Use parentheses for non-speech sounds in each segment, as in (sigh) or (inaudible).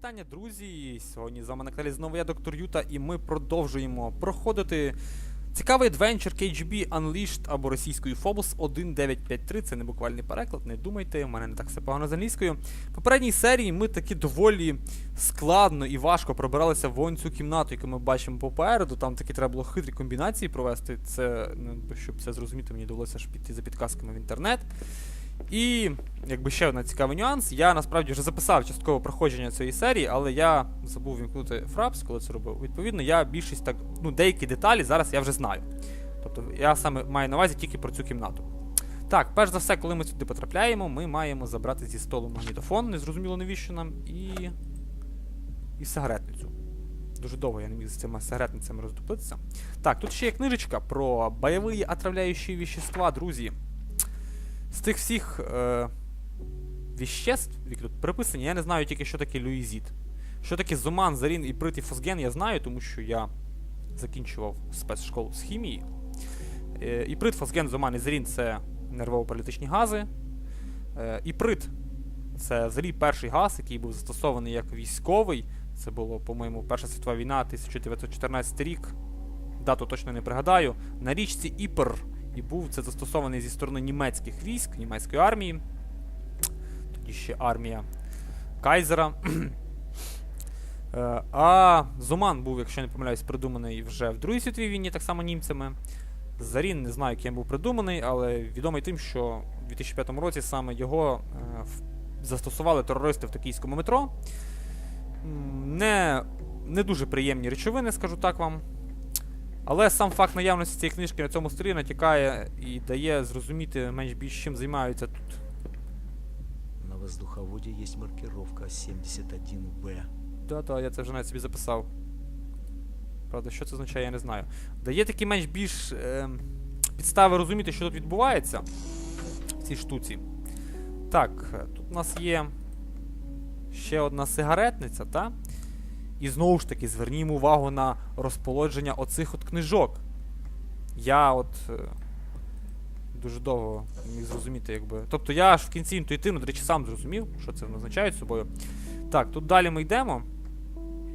вітання, друзі! Сьогодні з вами на каналі знову я, доктор Юта, і ми продовжуємо проходити цікавий адвенчер KGB Unleashed або російською Phobos 1953. Це не буквальний переклад, не думайте, у мене не так все погано з англійською. В попередній серії ми таки доволі складно і важко пробиралися в вон цю кімнату, яку ми бачимо попереду. Там таки треба було хитрі комбінації провести. Це, ну, щоб це зрозуміти, мені довелося ж піти за підказками в інтернет. І якби ще один цікавий нюанс. Я насправді вже записав часткове проходження цієї серії, але я забув вімкнути фрапс, коли це робив. Відповідно, я більшість так, ну, деякі деталі зараз я вже знаю. Тобто я саме маю на увазі тільки про цю кімнату. Так, перш за все, коли ми сюди потрапляємо, ми маємо забрати зі столу магнітофон, незрозуміло навіщо нам, і. і сигаретницю. Дуже довго я не міг з цими сигаретницями роздуплитися. Так, тут ще є книжечка про бойові отравляючі вещества, друзі. З тих всіх е, віществ, які тут приписані, я не знаю тільки, що таке люїзіт. Що таке зуман, зарін і прит і фосген, я знаю, тому що я закінчував спецшколу з хімії. Е, іприт, фосген, зуман і зарін це нервово-паралітичні гази. Е, іприт це взагалі перший газ, який був застосований як військовий. Це було, по-моєму, Перша світова війна, 1914 рік. Дату точно не пригадаю. На річці Іпр і був це застосований зі сторони німецьких військ, німецької армії. Тоді ще армія Кайзера. (clears throat) Е, А Зуман був, якщо не помиляюсь, придуманий вже в Другій світовій війні, так само німцями. Зарін не знаю, ким був придуманий, але відомий тим, що у 2005 році саме його е, застосували терористи в токійському метро. Не, не дуже приємні речовини, скажу так вам. Але сам факт наявності цієї книжки на цьому столі натякає і дає зрозуміти менш більш чим займаються тут. На воздуховоде есть маркировка 71Б. Та-та, я це вже навіть собі записав. Правда, що це означає, я не знаю. Дає такі менш більш е, підстави розуміти, що тут відбувається в цій штуці. Так, тут у нас є ще одна сигаретниця, та? І знову ж таки, звернімо увагу на розполодження оцих от книжок. Я от. Е, дуже довго не міг зрозуміти, якби. Тобто я аж в кінці інтуїтивно, до речі, сам зрозумів, що це означає собою. Так, тут далі ми йдемо.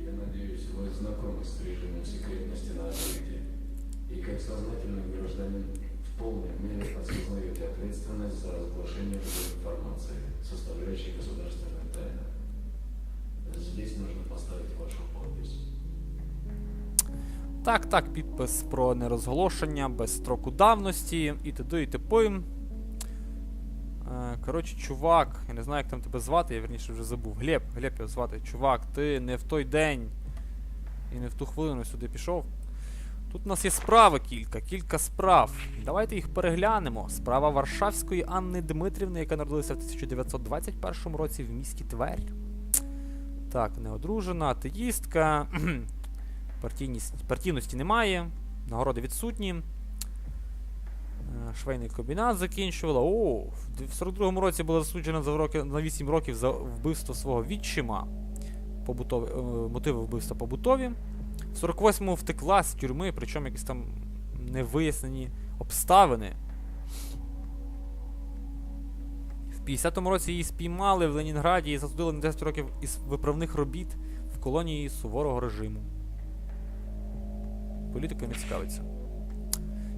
Я надеюсь, вы знакомы с режимом секретности на объекте. И как сознательный гражданин в полной мере осознаете ответственность за разглашение Так, так, підпис про нерозголошення без строку давності і т.д. і т.п. Е, Коротше, чувак, я не знаю, як там тебе звати, я верніше вже забув. Глеб, Глеб його звати. Чувак, ти не в той день і не в ту хвилину сюди пішов. Тут у нас є справи кілька, кілька справ. Давайте їх переглянемо. Справа Варшавської Анни Дмитрівни, яка народилася в 1921 році в місті Тверь. Так, неодружена, атеїстка. (clears throat) Партійності немає, нагороди відсутні. Е, Швейний комбінат закінчувала. О, в 42-му році була засуджена за роки, на 8 років за вбивство свого відчима. Побутові, е, мотиви вбивства побутові. В 48-му втекла з тюрми, причому якісь там невияснені обставини. В 50-му році її спіймали в Ленінграді і засудили на 10 років із виправних робіт в колонії суворого режиму політикою не цікавиться.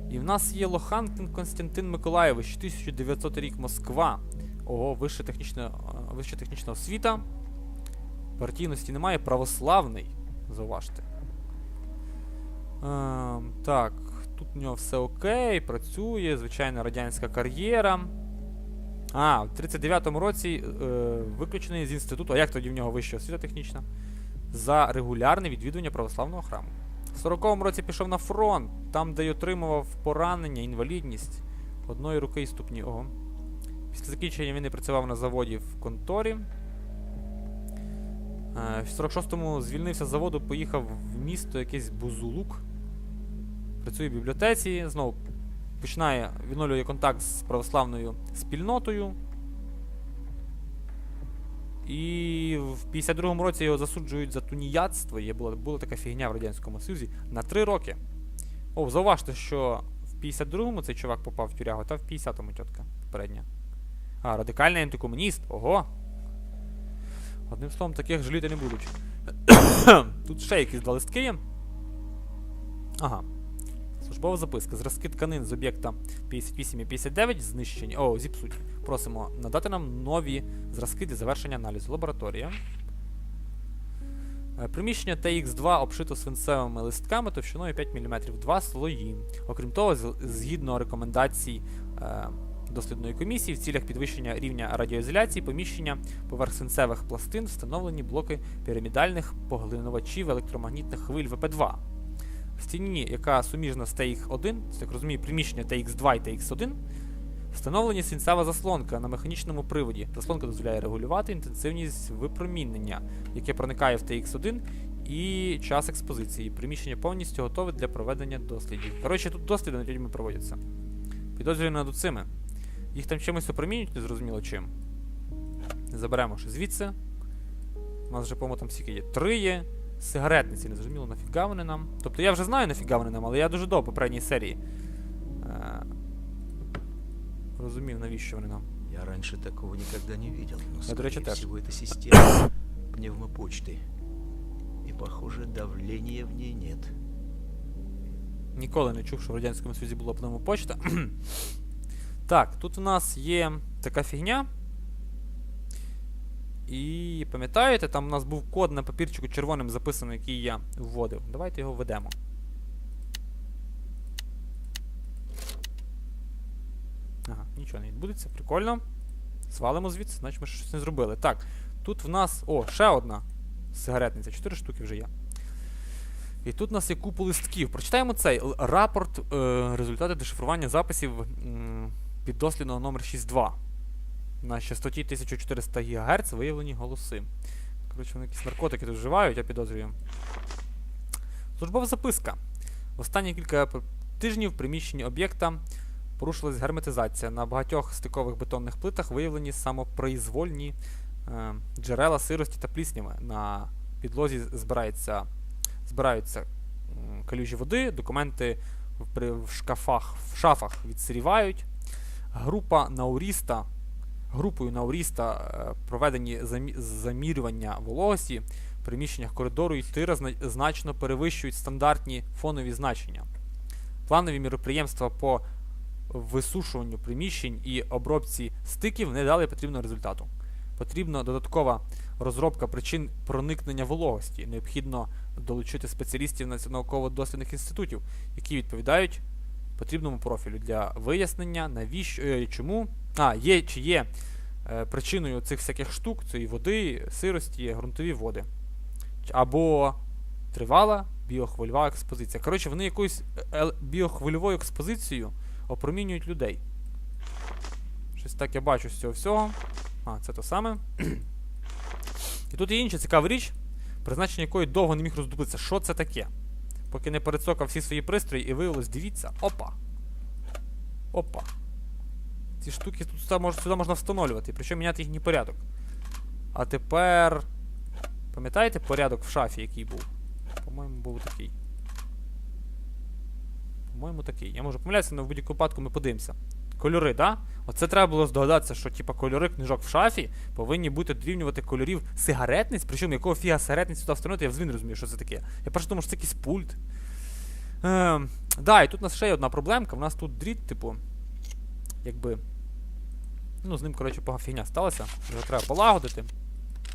І в нас є Лоханкін Константин Миколаєвич, 1900 рік Москва. Ого, вища технічна, е, вища технічна освіта. Партійності немає, православний. Зауважте. Ем, так, тут у нього все окей, працює, звичайна радянська кар'єра. А, в 39-му році е, виключений з інституту. А як тоді в нього вища освіта технічна? За регулярне відвідування православного храму. В 40-му році пішов на фронт, там, де й отримував поранення, інвалідність одної руки і ступні. Ого. Після закінчення війни працював на заводі в конторі. Е, В 46-му звільнився з заводу, поїхав в місто якийсь Бузулук. Працює в бібліотеці, знову починає відновлює контакт з православною спільнотою. І в 52-му році його засуджують за туніятство. Є була, була така фігня в Радянському Союзі на 3 роки. О, зауважте, що в 52-му цей чувак попав в тюрягу, та в 50-му тітка попередня. А, радикальний антикомуніст. Ого. Одним словом, таких жаліти не будуть. (coughs) Тут ще якісь два листки є. Ага. Службова записка. Зразки тканин з об'єкта 58 і 59 знищені. О, зіпсуті. Просимо надати нам нові зразки для завершення аналізу. Лабораторія. Е, Приміщення TX2 обшито свинцевими листками товщиною 5 мм, два слої. Окрім того, згідно рекомендацій е, дослідної комісії, в цілях підвищення рівня радіоізоляції поміщення поверх свинцевих пластин встановлені блоки пірамідальних поглинувачів електромагнітних хвиль ВП2. В стіні, яка суміжна з TX1, це, так розумію, приміщення TX2 і TX1, встановлені свинцева заслонка на механічному приводі. Заслонка дозволяє регулювати інтенсивність випромінення, яке проникає в TX1 і час експозиції. Приміщення повністю готове для проведення дослідів. Коротше, тут досліди над людьми проводяться. Підозрюю над цими. Їх там чимось опромінюють, незрозуміло чим. Заберемо ще звідси. У нас вже, по-моєму, там скільки є. Три є. Сигаретниці, незрозуміло, нафіга вони нам. Тобто я вже знаю, нафіга вони нам, але я дуже довго попередній серії. Е- розумів, навіщо вони нам. Я раньше такого никогда не видел, но, до речи, скорее так. всего, это система пневмопочты. И, похоже, давления в ней нет. Ніколи не чув, що в Радянському Союзі була пневмопочта. (clears throat) так, тут у нас є така фігня. І пам'ятаєте, там у нас був код на папірчику червоним записаний, який я вводив. Давайте його введемо. Ага, нічого не відбудеться, прикольно. Свалимо звідси, значить ми щось не зробили. Так, тут в нас. О, ще одна сигаретниця. Чотири штуки вже є. І тут у нас є купу листків. Прочитаємо цей рапорт е, результати дешифрування записів м, піддослідного номер 6.2. На частоті 1400 ГГц виявлені голоси. Коротше, вони якісь наркотики тут вживають, я підозрюю. Службова записка. В останні кілька тижнів в приміщенні об'єкта порушилась герметизація. На багатьох стикових бетонних плитах виявлені самопроізвольні е, джерела сирості та плісняви. На підлозі збирається збираються калюжі води, документи в, в шкафах, в шафах відсирівають. Група Науріста, групою Науріста е, проведені замірювання вологості в приміщеннях коридору і тира значно перевищують стандартні фонові значення. Планові міроприємства по висушуванню приміщень і обробці стиків не дали потрібного результату. Потрібна додаткова розробка причин проникнення вологості. Необхідно долучити спеціалістів науково-дослідних інститутів, які відповідають потрібному профілю для вияснення, навіщо е, чому. А, є чи є е, причиною цих всяких штук, цієї води, сирості, ґрунтові води. Або тривала біохвильова експозиція. Коротше, вони якоюсь е, біохвильовою експозицією опромінюють людей. Щось так я бачу з цього всього. А, це то саме. І тут є інша цікава річ, призначення якої довго не міг роздуплитися. Що це таке? Поки не перецокав всі свої пристрої і виявилось, дивіться, опа. Опа. Ці штуки тут сюди, мож- сюди можна встановлювати, причому міняти їхній порядок. А тепер. Пам'ятаєте порядок в шафі, який був? По-моєму, був такий. По-моєму, такий. Я можу помилятися, але в будь-якому випадку ми подивимося. Кольори, да? Оце треба було здогадатися, що типа кольори книжок в шафі повинні бути дорівнювати кольорів сигаретниць, причому якого фіга сигаретниць сюди встановити, я взагалі не розумію, що це таке. Я перше думав, що це якийсь пульт. Ем, да, і тут у нас ще є одна проблемка. У нас тут дріт, типу, якби. Ну, з ним, коротше, пога фігня сталася. Його треба полагодити.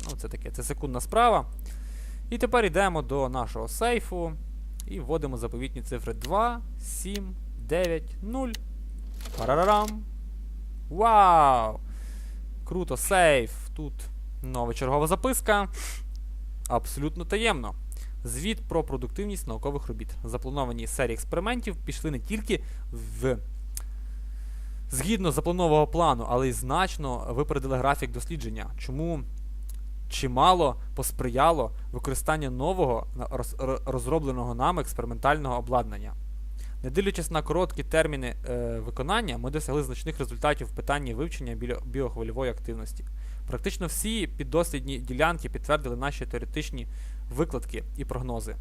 Ну, це таке, це секундна справа. І тепер йдемо до нашого сейфу і вводимо заповітні цифри 2, 7, 9, 0. Парарарам. Вау! Круто, сейф. Тут нова чергова записка. Абсолютно таємно. Звіт про продуктивність наукових робіт. Заплановані серії експериментів пішли не тільки в згідно запланованого плану, але й значно випередили графік дослідження. Чому чимало посприяло використання нового розробленого нами експериментального обладнання. Не дивлячись на короткі терміни е, виконання, ми досягли значних результатів в питанні вивчення біохвильової активності. Практично всі піддослідні ділянки підтвердили наші теоретичні викладки і прогнози.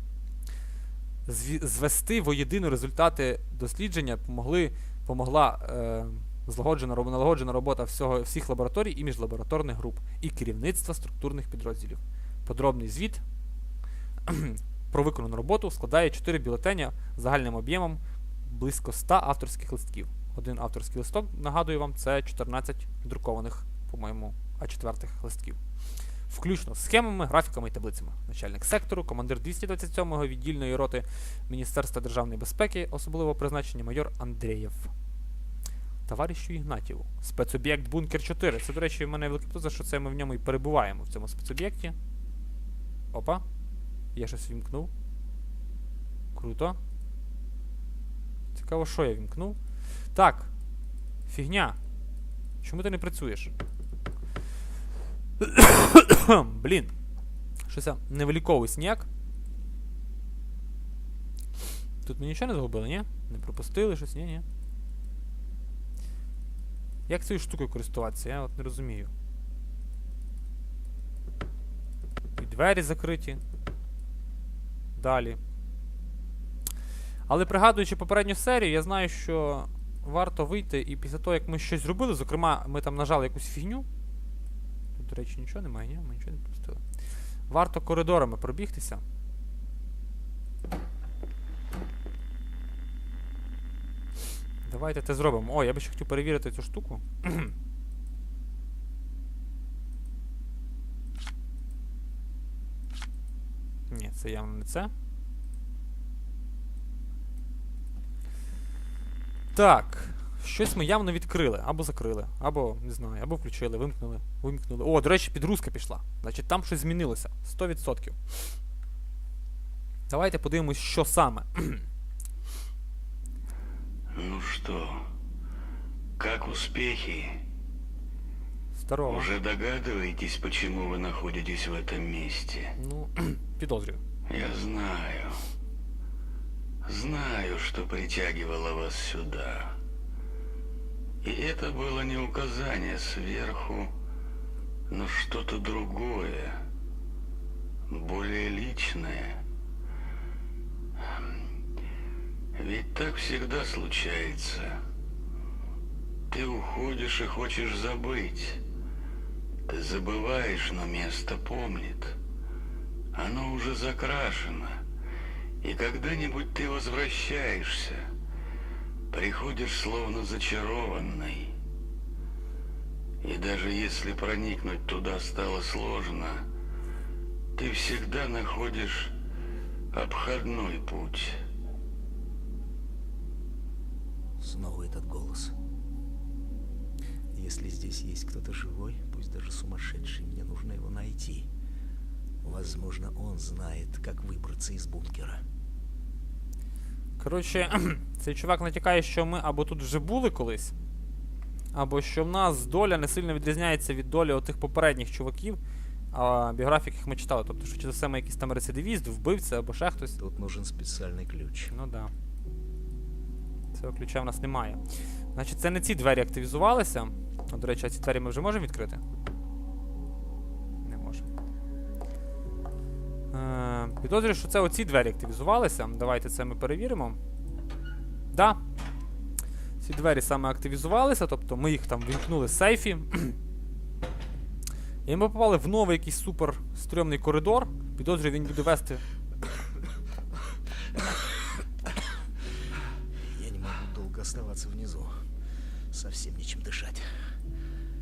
Звести воєдину результати дослідження помогли, помогла е, Злагоджена налагоджена робота всього, всіх лабораторій і міжлабораторних груп, і керівництва структурних підрозділів. Подробний звіт (clears throat) про виконану роботу складає 4 бюлетеня загальним об'ємом близько 100 авторських листків. Один авторський листок, нагадую вам, це 14 друкованих, по-моєму, А4 листків. Включно з схемами, графіками і таблицями. Начальник сектору, командир 227-го віддільної роти Міністерства державної безпеки, особливого призначення майор Андрієв. Товаришу Ігнатіву. Спецоб'єкт Бункер 4. Це, до речі, в мене велика підозра, що це ми в ньому і перебуваємо в цьому спецоб'єкті. Опа. Я щось вімкнув. Круто. Цікаво, що я вімкнув. Так. Фігня. Чому ти не працюєш? (coughs) Блін. Щось я не виліковуюсь. Тут ми нічого не загубили, ні? Не пропустили щось, ні, ні. Як цією штукою користуватися? Я от не розумію. І двері закриті. Далі. Але пригадуючи попередню серію, я знаю, що варто вийти і після того, як ми щось зробили, зокрема, ми там нажали якусь фігню. До речі, нічого немає, ні? Ми нічого не пропустили. Варто коридорами пробігтися. Давайте це зробимо. О, я би ще хотів перевірити цю штуку. (clears throat) Ні, це явно не це. Так. Щось ми явно відкрили. Або закрили, або, не знаю, або включили, вимкнули, вимкнули. О, до речі, підгрузка пішла. Значить, там щось змінилося. 100%. Давайте подивимось, що саме. (clears throat) Ну что, как успехи? Здорово. Уже догадываетесь, почему вы находитесь в этом месте? Ну, (clears throat) підозрюю. Я знаю. Знаю, что притягивало вас сюда. И это было не указание сверху, но что-то другое, более личное. Ведь так всегда случается. Ты уходишь и хочешь забыть. Ты забываешь, но место помнит. Оно уже закрашено. И когда-нибудь ты возвращаешься. Приходишь словно зачарованный. И даже если проникнуть туда стало сложно, ты всегда находишь обходной путь. Снова этот голос. Если здесь есть кто-то живой, пусть даже сумасшедший, мне нужно его найти. Возможно, он знает, как выбраться из бункера. Коротше, (clears throat) цей чувак натякає, що ми або тут вже були колись, або що в нас доля не сильно відрізняється від долі отих попередніх чуваків, а біографік їх ми читали. Тобто, що чи це саме якийсь там рецидивіст, вбивця або ще хтось. Тут нужен специальный ключ. Ну да. Цього ключа в нас немає. Значить, це не ці двері активізувалися. До речі, а ці двері ми вже можемо відкрити? Підозрюю, що це оці двері активізувалися. Давайте це ми перевіримо. Да. Ці двері саме активізувалися, тобто ми їх там вімкнули з сейфі. (clears throat) І ми попали в новий якийсь супер стрьомний коридор. Підозрюю, він буде вести Я не могу долго оставаться внизу. Совсем нечем дышать.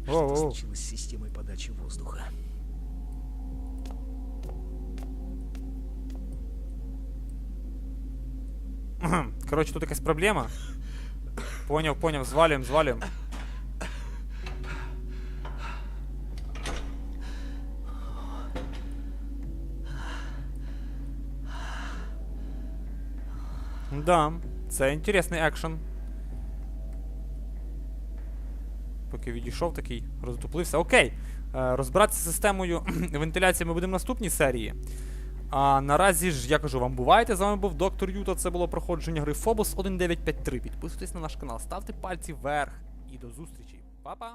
Воу-воу. Что случилось с системой подачи воздуха? Коротше, тут якась проблема. Поняв, поняв, звалюємо, звалюємо. Да, це інтересний екшен. Поки відійшов такий, роздуплився. Окей. Е, розбиратися з системою (clears throat) вентиляції ми будемо в наступній серії. А наразі ж я кажу вам, бувайте. З вами був доктор Юта. Це було проходження гри Фобос 1953. Підписуйтесь на наш канал, ставте пальці вверх і до зустрічі. Па-па!